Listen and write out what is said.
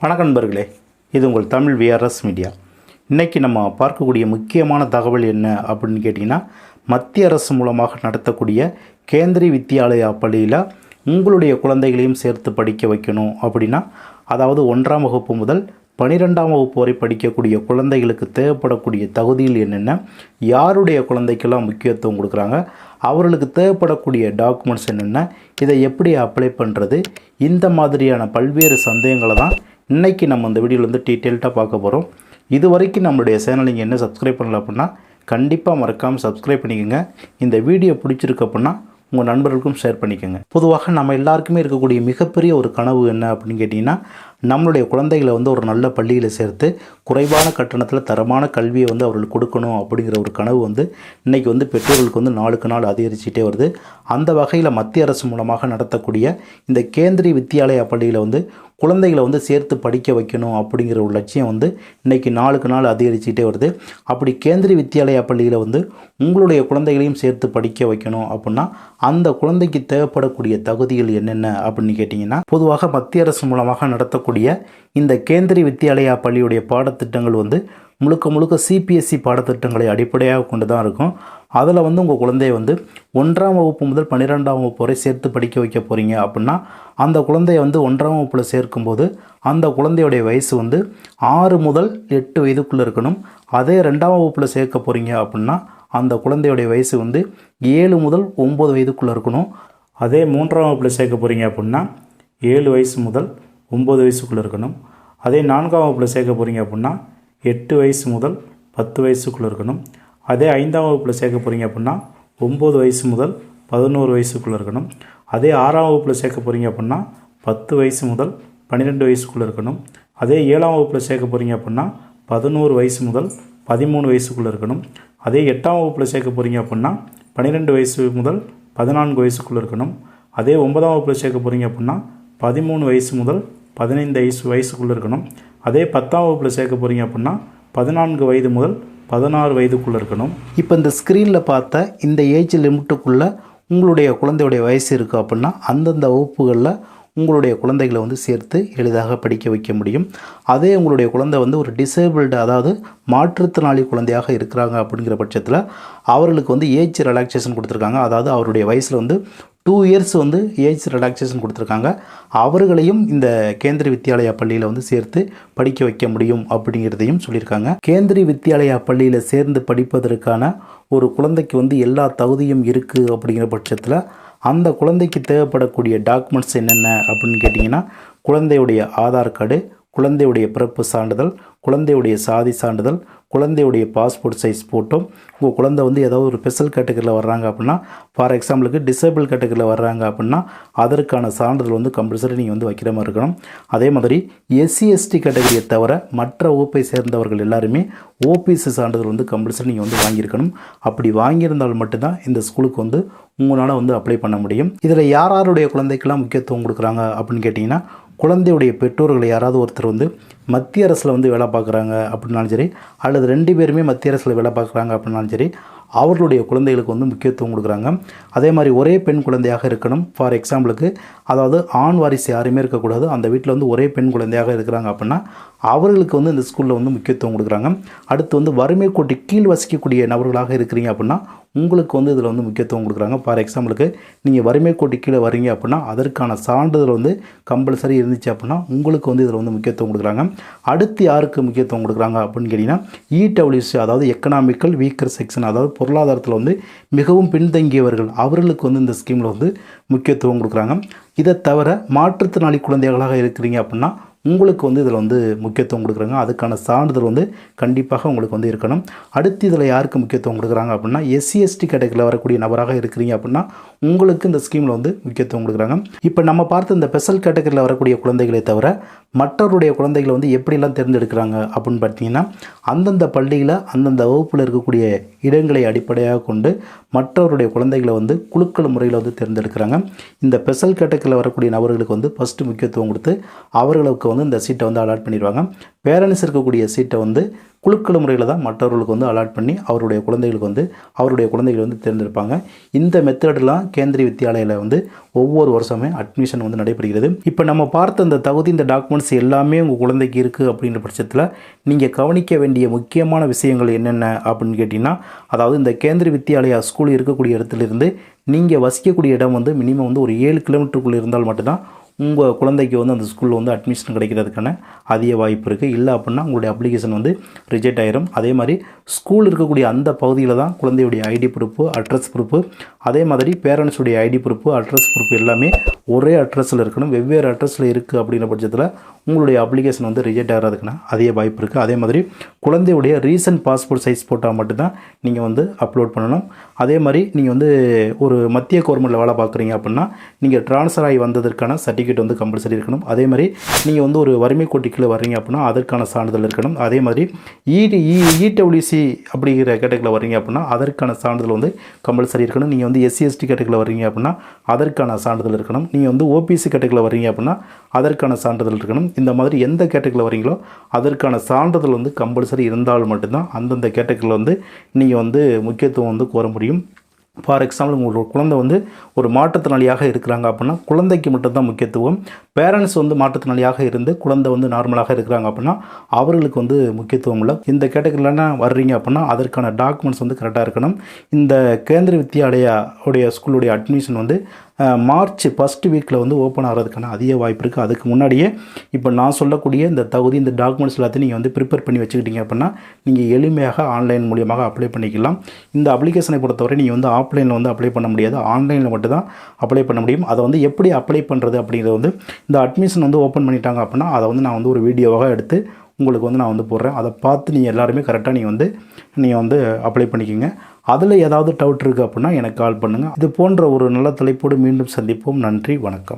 வணக்கம் நண்பர்களே இது உங்கள் தமிழ் விஆர்எஸ் மீடியா இன்றைக்கி நம்ம பார்க்கக்கூடிய முக்கியமான தகவல் என்ன அப்படின்னு கேட்டிங்கன்னா மத்திய அரசு மூலமாக நடத்தக்கூடிய கேந்திரி வித்யாலயா பள்ளியில் உங்களுடைய குழந்தைகளையும் சேர்த்து படிக்க வைக்கணும் அப்படின்னா அதாவது ஒன்றாம் வகுப்பு முதல் பனிரெண்டாம் வகுப்பு வரை படிக்கக்கூடிய குழந்தைகளுக்கு தேவைப்படக்கூடிய தகுதிகள் என்னென்ன யாருடைய குழந்தைக்கெல்லாம் முக்கியத்துவம் கொடுக்குறாங்க அவர்களுக்கு தேவைப்படக்கூடிய டாக்குமெண்ட்ஸ் என்னென்ன இதை எப்படி அப்ளை பண்ணுறது இந்த மாதிரியான பல்வேறு சந்தேகங்களை தான் இன்றைக்கி நம்ம இந்த வீடியோவில் வந்து டீட்டெயில்டாக பார்க்க போகிறோம் இது வரைக்கும் நம்மளுடைய சேனல் நீங்கள் என்ன சப்ஸ்கிரைப் பண்ணல அப்படின்னா கண்டிப்பாக மறக்காமல் சப்ஸ்கிரைப் பண்ணிக்கோங்க. இந்த வீடியோ பிடிச்சிருக்கு அப்படின்னா உங்கள் நண்பர்களுக்கும் ஷேர் பண்ணிக்கோங்க. பொதுவாக நம்ம எல்லாருக்குமே இருக்கக்கூடிய மிகப்பெரிய ஒரு கனவு என்ன அப்படின்னு கேட்டிங்கன்னா நம்மளுடைய குழந்தைகளை வந்து ஒரு நல்ல பள்ளியில் சேர்த்து குறைவான கட்டணத்தில் தரமான கல்வியை வந்து அவர்களுக்கு கொடுக்கணும் அப்படிங்கிற ஒரு கனவு வந்து இன்றைக்கி வந்து பெற்றோர்களுக்கு வந்து நாளுக்கு நாள் அதிகரிச்சுட்டே வருது. அந்த வகையில் மத்திய அரசு மூலமாக நடத்தக்கூடிய இந்த கேந்திரிய வித்தியாலயா பள்ளியில் வந்து குழந்தைகளை வந்து சேர்த்து படிக்க வைக்கணும் அப்படிங்கிற ஒரு லட்சியம் வந்து இன்றைக்கி நாளுக்கு நாள் அதிகரிச்சுட்டே வருது. அப்படி கேந்திரிய வித்தியாலயா பள்ளியில் வந்து உங்களுடைய குழந்தைகளையும் சேர்த்து படிக்க வைக்கணும் அப்படின்னா அந்த குழந்தைக்கு தேவைப்படக்கூடிய தகுதிகள் என்னென்ன அப்படின்னு கேட்டிங்கன்னா பொதுவாக மத்திய அரசு மூலமாக நடத்தக்கூடிய இந்த கேந்திரிய வித்யாலயா பள்ளியுடைய பாடத்திட்டங்கள் வந்து முழுக்க முழுக்க சிபிஎஸ்சி பாடத்திட்டங்களை அடிப்படையாக கொண்டு தான் இருக்கும். அதில் வந்து உங்கள் குழந்தைய வந்து ஒன்றாம் வகுப்பு முதல் பன்னிரெண்டாம் வகுப்பு வரை சேர்த்து படிக்க வைக்க போகிறீங்க அப்படின்னா அந்த குழந்தைய வந்து ஒன்றாம் வகுப்பில் சேர்க்கும்போது அந்த குழந்தையுடைய வயசு வந்து ஆறு முதல் எட்டு வயதுக்குள்ளே இருக்கணும். அதே ரெண்டாம் வகுப்பில் சேர்க்க போகிறீங்க அப்படின்னா அந்த குழந்தையுடைய வயசு வந்து ஏழு முதல் ஒம்பது வயதுக்குள்ளே இருக்கணும். அதே மூன்றாம் வகுப்பில் சேர்க்க போகிறீங்க அப்படின்னா ஏழு வயசு முதல் ஒம்பது வயசுக்குள்ளே இருக்கணும். அதே நான்காம் வகுப்பில் சேர்க்க போகிறீங்க அப்படின்னா எட்டு வயசு முதல் பத்து வயசுக்குள்ளே இருக்கணும். அதே ஐந்தாம் வகுப்பில் சேர்க்க போகிறீங்க அப்படின்னா ஒம்பது வயசு முதல் பதினோரு வயசுக்குள்ளே இருக்கணும். அதே ஆறாம் வகுப்பில் சேர்க்க போகிறீங்க அப்படின்னா பத்து வயசு முதல் பன்னிரெண்டு வயசுக்குள்ளே இருக்கணும். அதே ஏழாம் வகுப்பில் சேர்க்க போகிறீங்க அப்படின்னா பதினோரு வயசு முதல் பதிமூணு வயசுக்குள்ளே இருக்கணும். அதே எட்டாம் வகுப்பில் சேர்க்க போகிறீங்க அப்படின்னா பன்னிரெண்டு வயசு முதல் பதினான்கு வயசுக்குள்ளே இருக்கணும். அதே ஒன்பதாம் வகுப்பில் சேர்க்க போகிறீங்க அப்படின்னா பதிமூணு வயசு முதல் பதினைந்து வயசு வயசுக்குள்ளே இருக்கணும். அதே பத்தாம் வகுப்பில் சேர்க்க போகிறீங்க அப்படின்னா பதினான்கு வயது முதல் பதினாறு வயதுக்குள்ளே இருக்கணும். இப்போ இந்த ஸ்க்ரீனில் பார்த்த இந்த ஏஜ் லிமிட்டுக்குள்ளே உங்களுடைய குழந்தையுடைய வயசு இருக்குது அப்படின்னா அந்தந்த வகுப்புகளில் உங்களுடைய குழந்தைகளை வந்து சேர்த்து எளிதாக படிக்க வைக்க முடியும். அதே உங்களுடைய குழந்தை வந்து ஒரு டிசேபிள்டு அதாவது மாற்றுத்திறனாளி குழந்தையாக இருக்கிறாங்க அப்படிங்கிற பட்சத்தில் அவர்களுக்கு வந்து ஏஜ் ரிலாக்ஸேஷன் கொடுத்துருக்காங்க. அதாவது அவருடைய வயசில் வந்து டூ இயர்ஸ் வந்து ஏஜ் ரிலாக்ஸேஷன் கொடுத்துருக்காங்க. அவர்களையும் இந்த கேந்திரிய வித்யாலயா பள்ளியில் வந்து சேர்த்து படிக்க வைக்க முடியும் அப்படிங்கிறதையும் சொல்லியிருக்காங்க. கேந்திரிய வித்யாலயா பள்ளியில் சேர்ந்து படிப்பதற்கான ஒரு குழந்தைக்கு வந்து எல்லா தகுதியும் இருக்குது அப்படிங்கிற பட்சத்தில் அந்த குழந்தைக்கு தேவைப்படக்கூடிய டாக்குமெண்ட்ஸ் என்னென்ன அப்படின்னு கேட்டிங்கன்னா குழந்தையுடைய ஆதார் கார்டு குழந்தையுடைய பிறப்பு சான்றிதழ் குழந்தையுடைய சாதி சான்றிதழ் குழந்தையுடைய பாஸ்போர்ட் சைஸ் ஃபோட்டோ உங்கள் குழந்தை வந்து ஏதாவது ஒரு ஸ்பெஷல் கேட்டகரியில் வர்றாங்க அப்படின்னா ஃபார் எக்ஸாம்பிளுக்கு டிசேபிள் கேட்டகரியில் வர்றாங்க அப்படின்னா அதற்கான சான்றிதழ் வந்து கம்பல்சரி நீங்கள் வந்து வைக்கிற மாதிரி இருக்கணும். அதே மாதிரி எஸ்சி எஸ்டி கேட்டகரியை தவிர மற்ற ஓப்பை சேர்ந்தவர்கள் எல்லாருமே ஓபிசி சான்றிதழ் வந்து கம்பல்சரி நீங்கள் வந்து வாங்கியிருக்கணும். அப்படி வாங்கியிருந்தால் மட்டும்தான் இந்த ஸ்கூலுக்கு வந்து உங்களால் வந்து அப்ளை பண்ண முடியும். இதில் யார் யாருடைய குழந்தைக்கெல்லாம் முக்கியத்துவம் கொடுக்குறாங்க அப்படின்னு கேட்டிங்கன்னா குழந்தையுடைய பெற்றோர்கள் யாராவது ஒருத்தர் வந்து மத்திய அரசில் வந்து வேலை பார்க்குறாங்க அப்படின்னாலும் சரி அல்லது ரெண்டு பேருமே மத்திய அரசில் வேலை பார்க்குறாங்க அப்படின்னாலும் சரி அவர்களுடைய குழந்தைகளுக்கு வந்து முக்கியத்துவம் கொடுக்குறாங்க. அதே மாதிரி ஒரே பெண் குழந்தையாக இருக்கணும். ஃபார் எக்ஸாம்பிளுக்கு அதாவது ஆண் வாரிசு யாருமே இருக்கக்கூடாது. அந்த வீட்டில் வந்து ஒரே பெண் குழந்தையாக இருக்கிறாங்க அப்படின்னா அவர்களுக்கு வந்து இந்த ஸ்கூலில் வந்து முக்கியத்துவம் கொடுக்குறாங்க. அடுத்து வந்து வறுமை கோட்டி கீழ் வசிக்கக்கூடிய நபர்களாக இருக்கிறீங்க அப்படின்னா உங்களுக்கு வந்து இதில் வந்து முக்கியத்துவம் கொடுக்குறாங்க. ஃபார் எக்ஸாம்பிளுக்கு நீங்கள் வறுமை கோட்டி கீழே வரீங்க அப்படின்னா அதற்கான சான்றிதழ் வந்து கம்பல்சரி இருந்துச்சு அப்படின்னா உங்களுக்கு வந்து இதில் வந்து முக்கியத்துவம் கொடுக்குறாங்க. அடுத்து யாருக்கு முக்கியத்துவம் கொடுக்குறாங்க அப்படின்னு கேட்டிங்கன்னா இடபிள்யூசி அதாவது எக்கனாமிக்கல் வீக்கர் செக்ஷன் அதாவது பொருளாதாரத்தில் வந்து மிகவும் பின்தங்கியவர்கள் அவர்களுக்கு வந்து இந்த ஸ்கீமில் வந்து முக்கியத்துவம் கொடுக்குறாங்க. இதை தவிர மாற்றுத்திறனாளி குழந்தைகளாக இருக்கிறீங்க அப்படின்னா உங்களுக்கு வந்து இதில் வந்து முக்கியத்துவம் கொடுக்குறாங்க. அதுக்கான சான்றிதழ் வந்து கண்டிப்பாக உங்களுக்கு வந்து இருக்கணும். அடுத்து இதில் யாருக்கு முக்கியத்துவம் கொடுக்குறாங்க அப்படின்னா எஸ்சி எஸ்டி கேட்டகரியில் வரக்கூடிய நபராக இருக்கிறீங்க அப்படின்னா உங்களுக்கு இந்த ஸ்கீமில் வந்து முக்கியத்துவம் கொடுக்குறாங்க. இப்போ நம்ம பார்த்த இந்த ஸ்பெஷல் கேட்டகரியில் வரக்கூடிய குழந்தைகளை தவிர மற்றவருடைய குழந்தைகளை வந்து எப்படிலாம் தேர்ந்தெடுக்கிறாங்க அப்படின்னு பார்த்தீங்கன்னா அந்தந்த பள்ளியில் அந்தந்த வகுப்பில் இருக்கக்கூடிய இடங்களை அடிப்படையாக கொண்டு மற்றவருடைய குழந்தைகளை வந்து குழுக்கள் முறையில் வந்து தேர்ந்தெடுக்கிறாங்க. இந்த ஸ்பெஷல் கேட்டகரியில் வரக்கூடிய நபர்களுக்கு வந்து ஃபஸ்ட்டு முக்கியத்துவம் கொடுத்து அவர்களுக்கு வந்து இந்த சீட்டை வந்து அலாட் பண்ணிடுவாங்க பேரண்ட்ஸ் இருக்கக்கூடிய சீட்டை வந்து குழுக்கள் முறையில் தான் மற்றவர்களுக்கு வந்து அலாட் பண்ணி அவருடைய குழந்தைகளுக்கு வந்து அவருடைய குழந்தைகள் வந்து தேர்ந்தெடுப்பாங்க. இந்த மெத்தடெலாம் கேந்திரிய வித்யாலயில் வந்து ஒவ்வொரு வருஷமே அட்மிஷன் வந்து நடைபெறுகிறது. இப்போ நம்ம பார்த்த இந்த தகுதி இந்த டாக்குமெண்ட்ஸ் எல்லாமே உங்கள் குழந்தைக்கு இருக்குது அப்படின்ற பட்சத்தில் நீங்கள் கவனிக்க வேண்டிய முக்கியமான விஷயங்கள் என்னென்ன அப்படின்னு கேட்டிங்கன்னா அதாவது இந்த கேந்திரிய வித்யாலயா ஸ்கூல் இருக்கக்கூடிய இடத்துல இருந்து நீங்கள் வசிக்கக்கூடிய இடம் வந்து மினிமம் வந்து ஒரு ஏழு கிலோமீட்டருக்குள்ளே இருந்தால் மட்டும்தான் உங்கள் குழந்தைக்கு வந்து அந்த ஸ்கூலில் வந்து அட்மிஷன் கிடைக்கிறதுக்கான அதிக வாய்ப்பு இருக்குது இல்லை அப்படின்னா உங்களுடைய அப்ளிகேஷன் வந்து ரிஜெக்ட் ஆயிரும். அதே மாதிரி ஸ்கூல் இருக்கக்கூடிய அந்த பகுதியில் தான் குழந்தையுடைய ஐடி ப்ரூஃபு அட்ரஸ் ப்ரூஃபு அதே மாதிரி பேரண்ட்ஸுடைய ஐடி ப்ரூஃபு அட்ரஸ் ப்ரூஃப் எல்லாமே ஒரே அட்ரஸில் இருக்கணும். வெவ்வேறு அட்ரஸில் இருக்குது அப்படிங்கிற பட்சத்தில் உங்களுடைய அப்ளிகேஷன் வந்து ரிஜெக்ட் ஆகிறதுக்குன்னா அதே வாய்ப்பு இருக்குது அதே மாதிரி குழந்தையுடைய ரீசன்ட் பாஸ்போர்ட் சைஸ் போட்டால் மட்டும்தான் நீங்கள் வந்து அப்லோட் பண்ணணும். அதே மாதிரி நீங்கள் வந்து ஒரு மத்திய கவர்மெண்ட்டில் வேலை பார்க்குறீங்க அப்படின்னா நீங்கள் ட்ரான்ஸ்ஃபர் ஆகி வந்ததற்கான சர்டிஃபிகேட் வந்து கம்பல்சரி இருக்கணும். அதே மாதிரி நீங்கள் வந்து ஒரு வறுமை கோட்டிக்கில் வர்றீங்க அப்படின்னா அதற்கான சான்றிதழ் இருக்கணும். அதே மாதிரி e, e, இடி இடபிள்யூசி அப்படிங்கிற கேட்டகரியில் வர்றீங்க அப்படின்னா அதற்கான சான்றிதழ் வந்து கம்பல்சரி இருக்கணும். நீங்கள் வந்து எஸ்சி எஸ்டி கேட்டகரியில் வர்றீங்க அப்படின்னா அதற்கான சான்றிதழ் இருக்கணும். நீங்கள் வந்து ஓபிசி கேட்டகரியில் வர்றீங்க அப்படின்னா அதற்கான சான்றிதழ் இருக்கணும். இந்த மாதிரி எந்த கேட்டகரியில் வரீங்களோ அதற்கான சான்றிதழ் வந்து கம்பல்சரி இருந்தால் மட்டும்தான் அந்தந்த கேட்டகரியில் வந்து நீங்கள் வந்து முக்கியத்துவம் வந்து கோர முடியும். ஃபார் எக்ஸாம்பிள் உங்களோட குழந்தை வந்து ஒரு மாற்றுத்திறனாளியாக இருக்கிறாங்க அப்படின்னா குழந்தைக்கு மட்டும்தான் முக்கியத்துவம். பேரண்ட்ஸ் வந்து மாற்றுத்திறனாளியாக இருந்து குழந்தை வந்து நார்மலாக இருக்கிறாங்க அப்படின்னா அவர்களுக்கு வந்து முக்கியத்துவம் இல்லை. இந்த கேட்டகரியிலனா வர்றீங்க அப்படின்னா அதற்கான டாக்குமெண்ட்ஸ் வந்து கரெக்டாக இருக்கணும். இந்த கேந்திர வித்யாலயா உடைய ஸ்கூலுடைய அட்மிஷன் வந்து மார்ச் ஃபஸ்ட் வீக்கில் வந்து ஓப்பன் ஆகிறதுக்கான அதிக வாய்ப்பு இருக்குது அதுக்கு முன்னாடியே இப்போ நான் சொல்லக்கூடிய இந்த தகுதி இந்த டாக்குமெண்ட்ஸ் எல்லாத்தையும் நீங்கள் வந்து ப்ரிப்பேர் பண்ணி வச்சுக்கிட்டீங்க அப்படின்னா நீங்கள் எளிமையாக ஆன்லைன் மூலியமாக அப்ளை பண்ணிக்கலாம். இந்த அப்ளிகேஷனை பொறுத்தவரை நீங்கள் வந்து ஆஃப்லைனில் வந்து அப்ளை பண்ண முடியாது. ஆன்லைனில் மட்டும் தான் அப்ளை பண்ண முடியும். அதை வந்து எப்படி அப்ளை பண்ணுறது அப்படிங்கிறது வந்து இந்த அட்மிஷன் வந்து ஓப்பன் பண்ணிட்டாங்க அப்படின்னா அதை வந்து நான் வந்து ஒரு வீடியோவாக எடுத்து உங்களுக்கு வந்து நான் வந்து போடுறேன். அதை பார்த்து நீங்கள் எல்லாருமே கரெக்டாக நீங்கள் வந்து நீங்கள் வந்து அப்ளை பண்ணிக்கோங்க. அதில் ஏதாவது டவுட் இருக்குது அப்படின்னா எனக்கு கால் பண்ணுங்கள் இது போன்ற ஒரு நல்ல தலைப்போடு மீண்டும் சந்திப்போம். நன்றி வணக்கம்.